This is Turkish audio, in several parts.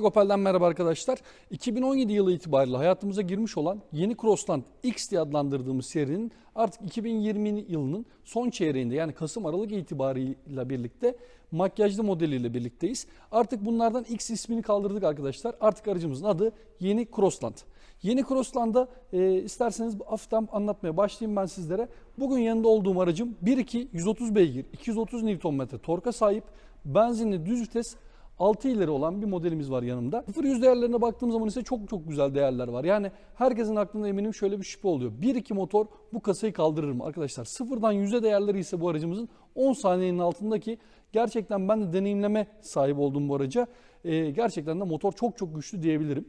Uşak Opel'den merhaba arkadaşlar. 2017 yılı itibariyle hayatımıza girmiş olan yeni Crossland X diye adlandırdığımız serinin artık 2020 yılının son çeyreğinde yani Kasım Aralık itibarıyla birlikte makyajlı modeliyle birlikteyiz. Artık bunlardan X ismini kaldırdık arkadaşlar. Artık aracımızın adı yeni Crossland. Yeni Crossland'da e, isterseniz hafiften anlatmaya başlayayım ben sizlere. Bugün yanında olduğum aracım 1.2 130 beygir 230 Nm torka sahip benzinli düz vites 6 ileri olan bir modelimiz var yanımda. 0 yüz değerlerine baktığım zaman ise çok çok güzel değerler var. Yani herkesin aklında eminim şöyle bir şüphe oluyor. 1-2 motor bu kasayı kaldırır mı? Arkadaşlar sıfırdan 100'e değerleri ise bu aracımızın 10 saniyenin altındaki gerçekten ben de deneyimleme sahip olduğum bu araca e, gerçekten de motor çok çok güçlü diyebilirim.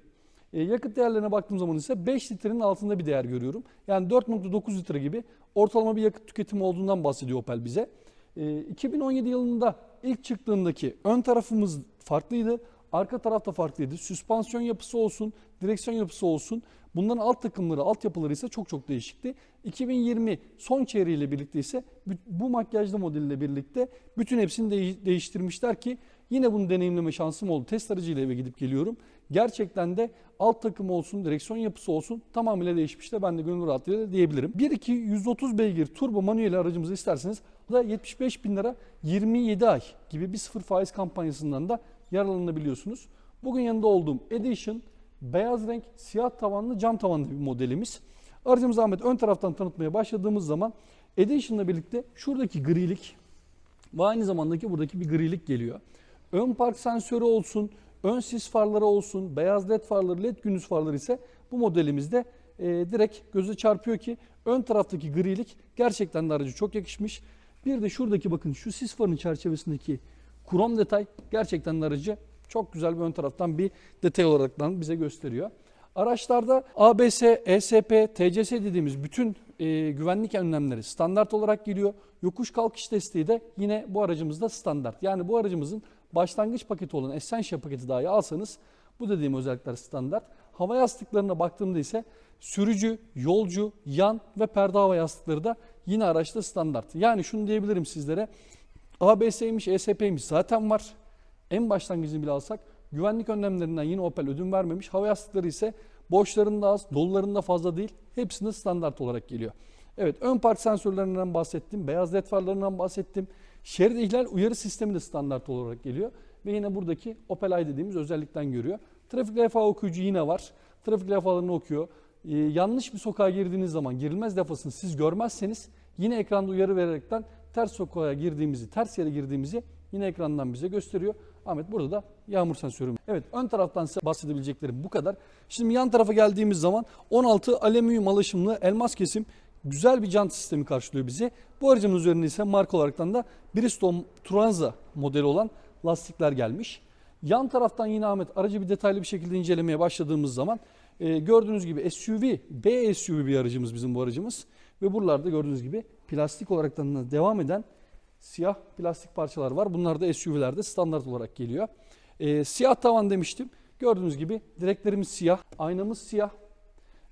E, yakıt değerlerine baktığım zaman ise 5 litrenin altında bir değer görüyorum. Yani 4.9 litre gibi ortalama bir yakıt tüketimi olduğundan bahsediyor Opel bize. E, 2017 yılında ilk çıktığındaki ön tarafımız farklıydı. Arka tarafta farklıydı. Süspansiyon yapısı olsun, direksiyon yapısı olsun. Bunların alt takımları, altyapıları ise çok çok değişikti. 2020 son çeyreğiyle birlikte ise bu makyajlı modeliyle birlikte bütün hepsini de- değiştirmişler ki yine bunu deneyimleme şansım oldu. Test aracıyla eve gidip geliyorum. Gerçekten de alt takım olsun, direksiyon yapısı olsun tamamıyla değişmişler. Ben de gönül rahatlığıyla diyebilirim. 1.2 130 beygir turbo manuel aracımızı isterseniz bu da 75 bin lira 27 ay gibi bir sıfır faiz kampanyasından da yararlanabiliyorsunuz. Bugün yanında olduğum Edition beyaz renk siyah tavanlı cam tavanlı bir modelimiz. Aracımız Ahmet ön taraftan tanıtmaya başladığımız zaman Edition'la birlikte şuradaki grilik ve aynı zamandaki buradaki bir grilik geliyor. Ön park sensörü olsun, ön sis farları olsun, beyaz led farları, led gündüz farları ise bu modelimizde e, direkt göze çarpıyor ki ön taraftaki grilik gerçekten de aracı çok yakışmış. Bir de şuradaki bakın şu sis farının çerçevesindeki krom detay gerçekten de aracı çok güzel bir ön taraftan bir detay olaraktan bize gösteriyor. Araçlarda ABS, ESP, TCS dediğimiz bütün e, güvenlik önlemleri standart olarak geliyor. Yokuş kalkış desteği de yine bu aracımızda standart. Yani bu aracımızın başlangıç paketi olan Essential paketi dahi alsanız bu dediğim özellikler standart. Hava yastıklarına baktığımda ise sürücü, yolcu, yan ve perde hava yastıkları da yine araçta standart. Yani şunu diyebilirim sizlere. ABS'ymiş, ESP'ymiş zaten var. En başlangıcını bile alsak güvenlik önlemlerinden yine Opel ödün vermemiş. Hava yastıkları ise boşlarında az, dolularında fazla değil. Hepsinde standart olarak geliyor. Evet ön park sensörlerinden bahsettim. Beyaz led farlarından bahsettim. Şerit ihlal uyarı sistemi de standart olarak geliyor. Ve yine buradaki Opel Eye dediğimiz özellikten görüyor. Trafik levha okuyucu yine var. Trafik levhalarını okuyor. Ee, yanlış bir sokağa girdiğiniz zaman girilmez lafasını siz görmezseniz yine ekranda uyarı vererekten ters sokağa girdiğimizi, ters yere girdiğimizi yine ekrandan bize gösteriyor. Ahmet burada da yağmur sensörü. Evet ön taraftan size bahsedebileceklerim bu kadar. Şimdi yan tarafa geldiğimiz zaman 16 alüminyum alaşımlı elmas kesim güzel bir jant sistemi karşılıyor bizi. Bu aracın üzerinde ise marka olaraktan da Bridgestone Turanza modeli olan lastikler gelmiş. Yan taraftan yine Ahmet aracı bir detaylı bir şekilde incelemeye başladığımız zaman e, gördüğünüz gibi SUV, B SUV bir aracımız bizim bu aracımız. Ve buralarda gördüğünüz gibi plastik olaraktan da devam eden siyah plastik parçalar var. Bunlar da SUV'lerde standart olarak geliyor. E, siyah tavan demiştim. Gördüğünüz gibi direklerimiz siyah, aynamız siyah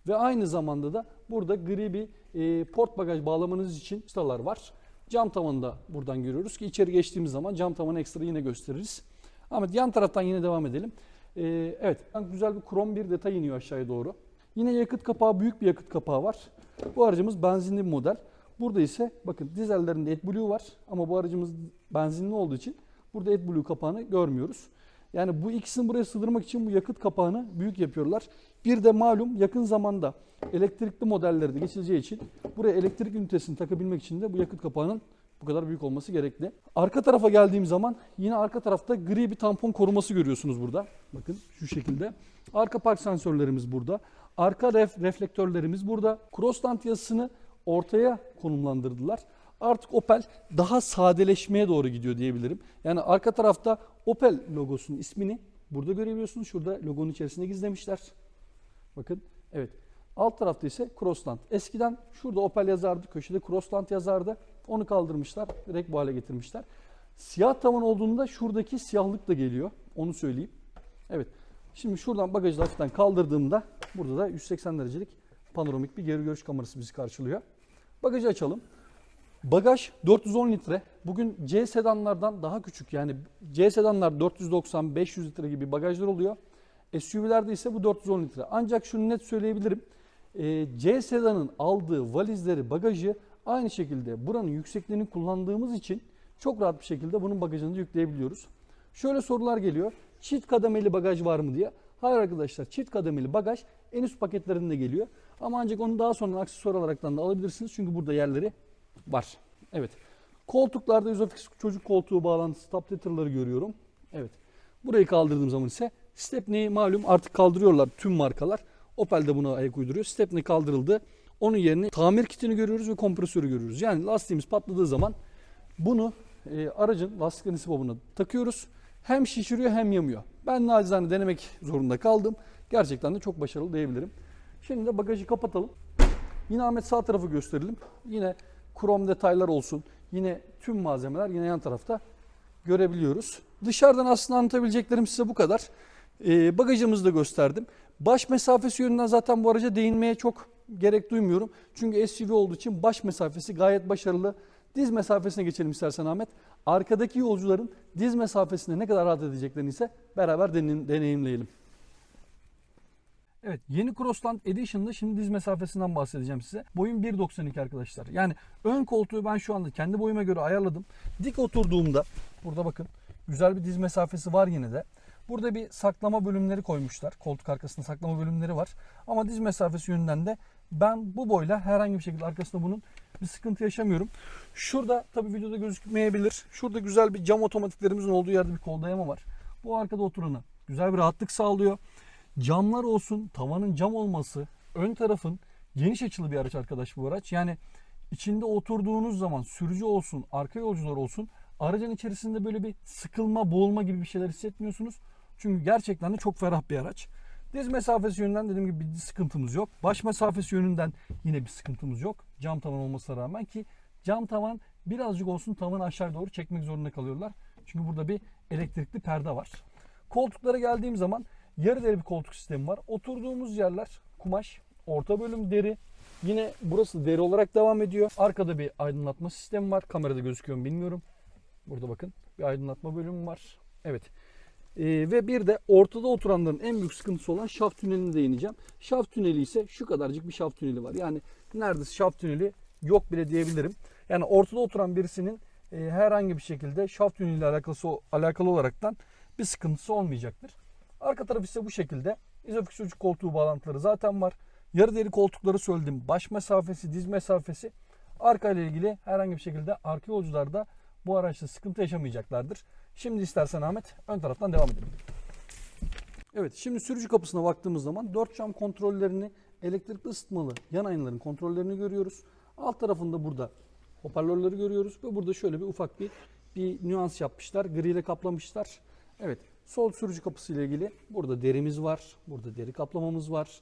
ve aynı zamanda da burada gri bir e, port bagaj bağlamanız için çıtalar var. Cam tavanı da buradan görüyoruz ki içeri geçtiğimiz zaman cam tavanı ekstra yine gösteririz. Ahmet yan taraftan yine devam edelim. E, evet güzel bir krom bir detay iniyor aşağıya doğru. Yine yakıt kapağı büyük bir yakıt kapağı var. Bu aracımız benzinli bir model. Burada ise bakın dizellerinde AdBlue var ama bu aracımız benzinli olduğu için burada AdBlue kapağını görmüyoruz. Yani bu ikisini buraya sığdırmak için bu yakıt kapağını büyük yapıyorlar. Bir de malum yakın zamanda elektrikli modelleri de geçileceği için buraya elektrik ünitesini takabilmek için de bu yakıt kapağının bu kadar büyük olması gerekli. Arka tarafa geldiğim zaman yine arka tarafta gri bir tampon koruması görüyorsunuz burada. Bakın şu şekilde. Arka park sensörlerimiz burada. Arka ref, reflektörlerimiz burada. Crossland yazısını ortaya konumlandırdılar. Artık Opel daha sadeleşmeye doğru gidiyor diyebilirim. Yani arka tarafta Opel logosunun ismini burada görebiliyorsunuz. Şurada logonun içerisinde gizlemişler. Bakın evet. Alt tarafta ise Crossland. Eskiden şurada Opel yazardı, köşede Crossland yazardı. Onu kaldırmışlar, direkt bu hale getirmişler. Siyah tavan olduğunda şuradaki siyahlık da geliyor. Onu söyleyeyim. Evet. Şimdi şuradan bagajı hafiften kaldırdığımda burada da 180 derecelik panoramik bir geri görüş kamerası bizi karşılıyor. Bagajı açalım. Bagaj 410 litre. Bugün C sedanlardan daha küçük. Yani C sedanlar 490-500 litre gibi bagajlar oluyor. SUV'lerde ise bu 410 litre. Ancak şunu net söyleyebilirim. Ee, C sedanın aldığı valizleri, bagajı aynı şekilde buranın yüksekliğini kullandığımız için çok rahat bir şekilde bunun bagajını da yükleyebiliyoruz. Şöyle sorular geliyor. Çift kademeli bagaj var mı diye. Hayır arkadaşlar çift kademeli bagaj en üst paketlerinde geliyor. Ama ancak onu daha sonra aksesuar olaraktan da alabilirsiniz. Çünkü burada yerleri var. Evet. Koltuklarda Isofix çocuk koltuğu bağlantısı stabilizatörleri görüyorum. Evet. Burayı kaldırdığım zaman ise Stepney'i malum artık kaldırıyorlar tüm markalar. Opel de buna ayak uyduruyor. Stepney kaldırıldı. Onun yerine tamir kitini görüyoruz ve kompresörü görüyoruz. Yani lastiğimiz patladığı zaman bunu e, aracın lastiklerin sibobuna takıyoruz. Hem şişiriyor hem yamıyor. Ben nacizane denemek zorunda kaldım. Gerçekten de çok başarılı diyebilirim. Şimdi de bagajı kapatalım. Yine Ahmet sağ tarafı gösterelim. Yine krom detaylar olsun. Yine tüm malzemeler yine yan tarafta görebiliyoruz. Dışarıdan aslında anlatabileceklerim size bu kadar. Ee, bagajımızı da gösterdim. Baş mesafesi yönünden zaten bu araca değinmeye çok gerek duymuyorum. Çünkü SUV olduğu için baş mesafesi gayet başarılı. Diz mesafesine geçelim istersen Ahmet. Arkadaki yolcuların diz mesafesinde ne kadar rahat edeceklerini ise beraber deneyimleyelim. Evet yeni Crossland Edition'da şimdi diz mesafesinden bahsedeceğim size. Boyum 1.92 arkadaşlar. Yani ön koltuğu ben şu anda kendi boyuma göre ayarladım. Dik oturduğumda burada bakın güzel bir diz mesafesi var yine de. Burada bir saklama bölümleri koymuşlar. Koltuk arkasında saklama bölümleri var. Ama diz mesafesi yönünden de ben bu boyla herhangi bir şekilde arkasında bunun bir sıkıntı yaşamıyorum. Şurada tabii videoda gözükmeyebilir. Şurada güzel bir cam otomatiklerimizin olduğu yerde bir kol dayama var. Bu arkada oturana güzel bir rahatlık sağlıyor. Camlar olsun, tavanın cam olması, ön tarafın geniş açılı bir araç arkadaş bu araç. Yani içinde oturduğunuz zaman sürücü olsun, arka yolcular olsun aracın içerisinde böyle bir sıkılma, boğulma gibi bir şeyler hissetmiyorsunuz. Çünkü gerçekten de çok ferah bir araç. Diz mesafesi yönünden dediğim gibi bir sıkıntımız yok. Baş mesafesi yönünden yine bir sıkıntımız yok. Cam tavan olmasına rağmen ki cam tavan birazcık olsun tavanı aşağı doğru çekmek zorunda kalıyorlar. Çünkü burada bir elektrikli perde var. Koltuklara geldiğim zaman yarı deri bir koltuk sistemi var. Oturduğumuz yerler kumaş, orta bölüm deri. Yine burası deri olarak devam ediyor. Arkada bir aydınlatma sistemi var. Kamerada gözüküyor mu bilmiyorum. Burada bakın bir aydınlatma bölümü var. Evet. Ee, ve bir de ortada oturanların en büyük sıkıntısı olan şaft tüneline değineceğim. Şaft tüneli ise şu kadarcık bir şaft tüneli var. Yani neredeyse şaft tüneli yok bile diyebilirim. Yani ortada oturan birisinin e, herhangi bir şekilde şaft tüneliyle alakası alakalı olaraktan bir sıkıntısı olmayacaktır. Arka taraf ise bu şekilde. İzofix çocuk koltuğu bağlantıları zaten var. Yarı deri koltukları söyledim. Baş mesafesi, diz mesafesi. Arka ile ilgili herhangi bir şekilde arka yolcularda bu araçta sıkıntı yaşamayacaklardır. Şimdi istersen Ahmet ön taraftan devam edelim. Evet şimdi sürücü kapısına baktığımız zaman dört cam kontrollerini elektrikli ısıtmalı yan aynaların kontrollerini görüyoruz. Alt tarafında burada hoparlörleri görüyoruz ve burada şöyle bir ufak bir bir nüans yapmışlar. Gri ile kaplamışlar. Evet sol sürücü kapısı ile ilgili burada derimiz var. Burada deri kaplamamız var.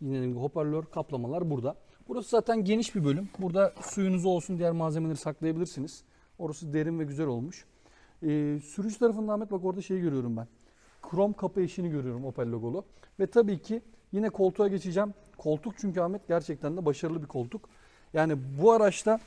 Yine gibi hoparlör kaplamalar burada. Burası zaten geniş bir bölüm. Burada suyunuz olsun diğer malzemeleri saklayabilirsiniz. Orası derin ve güzel olmuş. Ee, sürücü tarafında Ahmet bak orada şeyi görüyorum ben. Krom kapı eşini görüyorum Opel logolu. Ve tabii ki yine koltuğa geçeceğim. Koltuk çünkü Ahmet gerçekten de başarılı bir koltuk. Yani bu araçta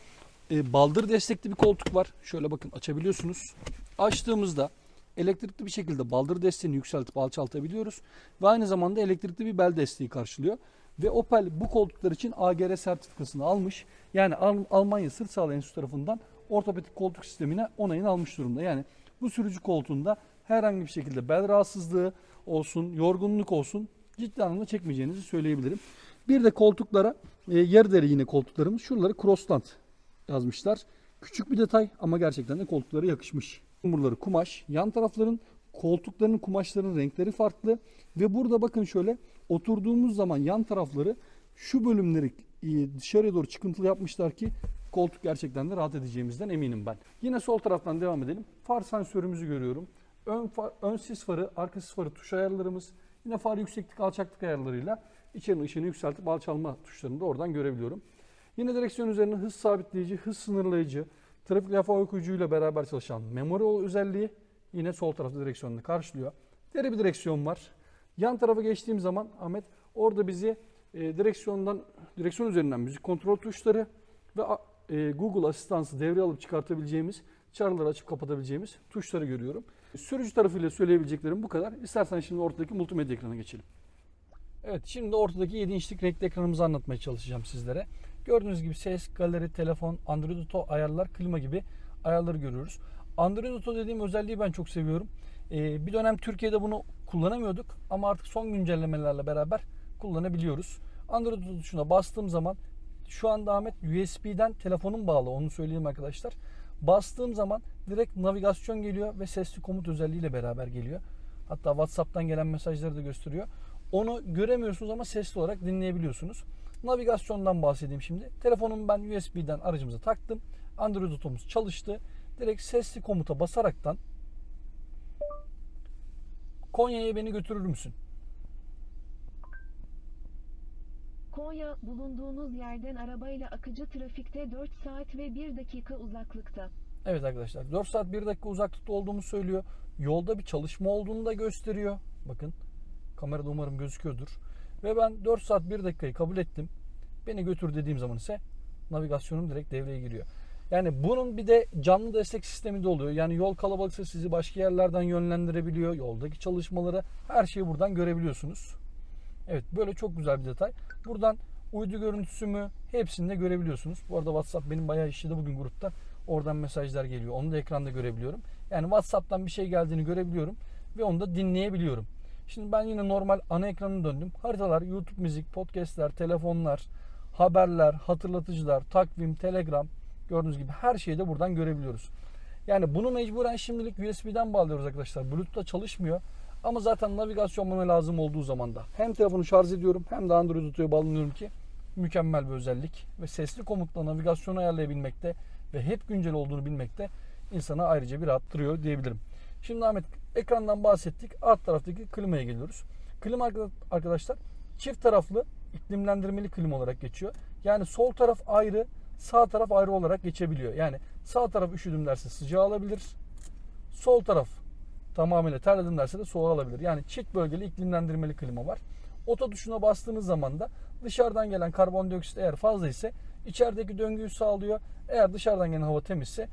e, baldır destekli bir koltuk var. Şöyle bakın açabiliyorsunuz. Açtığımızda elektrikli bir şekilde baldır desteğini yükseltip alçaltabiliyoruz. Ve aynı zamanda elektrikli bir bel desteği karşılıyor. Ve Opel bu koltuklar için AGR sertifikasını almış. Yani Al- Almanya Sırt Sağlığı Enstitüsü tarafından ortopedik koltuk sistemine onayını almış durumda. Yani bu sürücü koltuğunda herhangi bir şekilde bel rahatsızlığı olsun, yorgunluk olsun ciddi anlamda çekmeyeceğinizi söyleyebilirim. Bir de koltuklara e, yarı deri yine koltuklarımız. Şuraları Crossland yazmışlar. Küçük bir detay ama gerçekten de koltuklara yakışmış. Buraları kumaş. Yan tarafların koltuklarının kumaşların renkleri farklı. Ve burada bakın şöyle oturduğumuz zaman yan tarafları şu bölümleri e, dışarıya doğru çıkıntılı yapmışlar ki koltuk gerçekten de rahat edeceğimizden eminim ben. Yine sol taraftan devam edelim. Far sensörümüzü görüyorum. Ön, far, ön sis farı, arka sis farı tuş ayarlarımız. Yine far yükseklik alçaklık ayarlarıyla içerinin ışığını yükseltip alçalma tuşlarını da oradan görebiliyorum. Yine direksiyon üzerine hız sabitleyici, hız sınırlayıcı, trafik levha okuyucuyla beraber çalışan memori özelliği yine sol tarafta direksiyonunu karşılıyor. Deri bir direksiyon var. Yan tarafa geçtiğim zaman Ahmet orada bizi e, direksiyondan direksiyon üzerinden müzik kontrol tuşları ve e, Google asistansı devreye alıp çıkartabileceğimiz, çağrıları açıp kapatabileceğimiz tuşları görüyorum. Sürücü tarafıyla söyleyebileceklerim bu kadar. İstersen şimdi ortadaki multimedya ekranına geçelim. Evet şimdi ortadaki 7 inçlik renkli ekranımızı anlatmaya çalışacağım sizlere. Gördüğünüz gibi ses, galeri, telefon, Android Auto ayarlar, klima gibi ayarları görüyoruz. Android Auto dediğim özelliği ben çok seviyorum. Ee, bir dönem Türkiye'de bunu kullanamıyorduk ama artık son güncellemelerle beraber kullanabiliyoruz. Android Auto tuşuna bastığım zaman şu anda Ahmet USB'den telefonum bağlı onu söyleyeyim arkadaşlar. Bastığım zaman direkt navigasyon geliyor ve sesli komut özelliğiyle beraber geliyor. Hatta WhatsApp'tan gelen mesajları da gösteriyor. Onu göremiyorsunuz ama sesli olarak dinleyebiliyorsunuz. Navigasyondan bahsedeyim şimdi. Telefonumu ben USB'den aracımıza taktım. Android Auto'muz çalıştı. Direkt sesli komuta basaraktan Konya'ya beni götürür müsün? Konya, bulunduğunuz yerden arabayla akıcı trafikte 4 saat ve 1 dakika uzaklıkta. Evet arkadaşlar 4 saat 1 dakika uzaklıkta olduğumu söylüyor. Yolda bir çalışma olduğunu da gösteriyor. Bakın kamerada umarım gözüküyordur. Ve ben 4 saat 1 dakikayı kabul ettim. Beni götür dediğim zaman ise navigasyonum direkt devreye giriyor. Yani bunun bir de canlı destek sistemi de oluyor. Yani yol kalabalıksa sizi başka yerlerden yönlendirebiliyor. Yoldaki çalışmaları her şeyi buradan görebiliyorsunuz. Evet böyle çok güzel bir detay. Buradan uydu görüntüsü mü hepsini de görebiliyorsunuz. Bu arada WhatsApp benim bayağı işledi bugün grupta. Oradan mesajlar geliyor. Onu da ekranda görebiliyorum. Yani WhatsApp'tan bir şey geldiğini görebiliyorum ve onu da dinleyebiliyorum. Şimdi ben yine normal ana ekranına döndüm. Haritalar, YouTube müzik, podcastler, telefonlar, haberler, hatırlatıcılar, takvim, telegram gördüğünüz gibi her şeyi de buradan görebiliyoruz. Yani bunu mecburen şimdilik USB'den bağlıyoruz arkadaşlar. Bluetooth'la çalışmıyor. Ama zaten navigasyon bana lazım olduğu zaman da hem telefonu şarj ediyorum hem de Android Auto'ya bağlanıyorum ki mükemmel bir özellik ve sesli komutla navigasyonu ayarlayabilmekte ve hep güncel olduğunu bilmekte insana ayrıca bir rahattırıyor diyebilirim. Şimdi Ahmet ekrandan bahsettik. Alt taraftaki klimaya geliyoruz. Klima arkadaşlar çift taraflı iklimlendirmeli klima olarak geçiyor. Yani sol taraf ayrı, sağ taraf ayrı olarak geçebiliyor. Yani sağ taraf üşüdüm derse sıcağı alabilir. Sol taraf tamamıyla terledim derse de soğuğu alabilir. Yani çift bölgeli iklimlendirmeli klima var. Oto tuşuna bastığınız zaman da dışarıdan gelen karbondioksit eğer fazla ise içerideki döngüyü sağlıyor. Eğer dışarıdan gelen hava temizse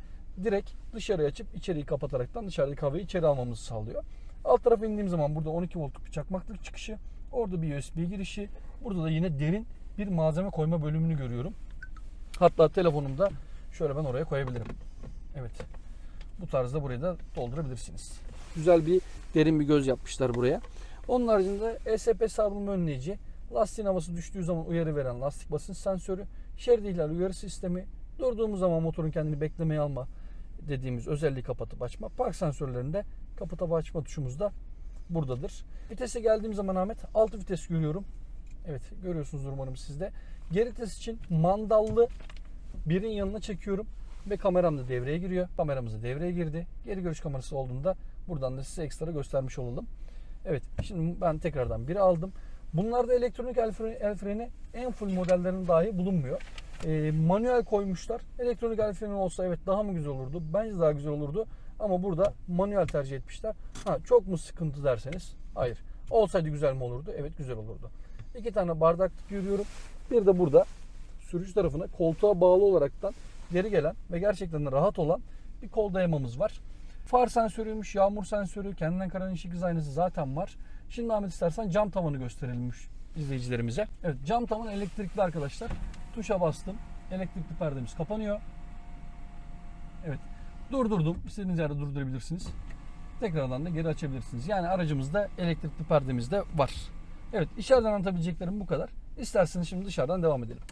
direkt dışarıya açıp içeriği kapataraktan dışarıdaki havayı içeri almamızı sağlıyor. Alt tarafa indiğim zaman burada 12 voltluk bir çakmaklık çıkışı. Orada bir USB girişi. Burada da yine derin bir malzeme koyma bölümünü görüyorum. Hatta telefonumda şöyle ben oraya koyabilirim. Evet. Bu tarzda burayı da doldurabilirsiniz. Güzel bir derin bir göz yapmışlar buraya. Onun haricinde ESP savrulma önleyici, lastiğin havası düştüğü zaman uyarı veren lastik basınç sensörü, şerit ihlal uyarı sistemi, durduğumuz zaman motorun kendini beklemeye alma dediğimiz özelliği kapatıp açma. Park sensörlerinde kapatıp açma tuşumuz da buradadır. Vitese geldiğim zaman Ahmet 6 vites görüyorum. Evet görüyorsunuz umarım sizde. Geri vites için mandallı birin yanına çekiyorum ve kameram da devreye giriyor. Kameramız da devreye girdi. Geri görüş kamerası olduğunda buradan da size ekstra göstermiş olalım. Evet şimdi ben tekrardan biri aldım. Bunlarda elektronik el freni, el freni en full modellerinin dahi bulunmuyor. E, manuel koymuşlar. Elektronik el freni olsa evet daha mı güzel olurdu? Bence daha güzel olurdu. Ama burada manuel tercih etmişler. Ha, çok mu sıkıntı derseniz hayır. Olsaydı güzel mi olurdu? Evet güzel olurdu. İki tane bardaklık görüyorum. Bir de burada sürücü tarafına koltuğa bağlı olaraktan geri gelen ve gerçekten rahat olan bir kol dayamamız var. Far sensörüymüş, yağmur sensörü, kendinden karan ışık hız aynası zaten var. Şimdi Ahmet istersen cam tavanı gösterelim izleyicilerimize. Evet cam tavan elektrikli arkadaşlar. Tuşa bastım. Elektrikli perdemiz kapanıyor. Evet. Durdurdum. İstediğiniz yerde durdurabilirsiniz. Tekrardan da geri açabilirsiniz. Yani aracımızda elektrikli perdemiz de var. Evet içeriden anlatabileceklerim bu kadar. İsterseniz şimdi dışarıdan devam edelim.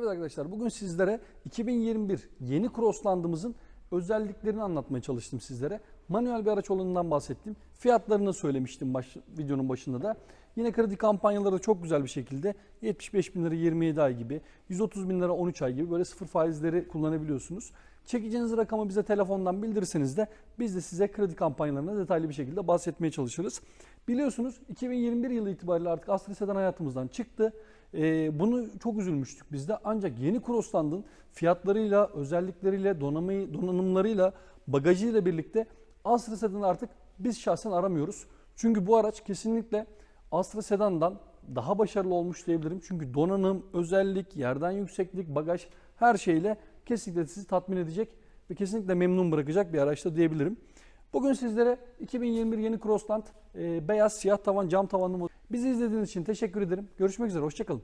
Evet arkadaşlar bugün sizlere 2021 yeni Crossland'ımızın özelliklerini anlatmaya çalıştım sizlere. Manuel bir araç olanından bahsettim. Fiyatlarını söylemiştim baş, videonun başında da. Yine kredi kampanyaları da çok güzel bir şekilde 75 bin lira 27 ay gibi, 130 bin lira 13 ay gibi böyle sıfır faizleri kullanabiliyorsunuz. Çekeceğiniz rakamı bize telefondan bildirirseniz de biz de size kredi kampanyalarına detaylı bir şekilde bahsetmeye çalışırız. Biliyorsunuz 2021 yılı itibariyle artık Astra Sedan hayatımızdan çıktı. Ee, bunu çok üzülmüştük biz de ancak yeni Crossland'ın fiyatlarıyla, özellikleriyle, donanımı, donanımlarıyla, bagajıyla birlikte Astra Sedan'ı artık biz şahsen aramıyoruz. Çünkü bu araç kesinlikle Astra Sedan'dan daha başarılı olmuş diyebilirim. Çünkü donanım, özellik, yerden yükseklik, bagaj her şeyle kesinlikle sizi tatmin edecek ve kesinlikle memnun bırakacak bir araçta diyebilirim. Bugün sizlere 2021 yeni Crossland e, beyaz siyah tavan cam tavanlı. Bizi izlediğiniz için teşekkür ederim. Görüşmek üzere. Hoşçakalın.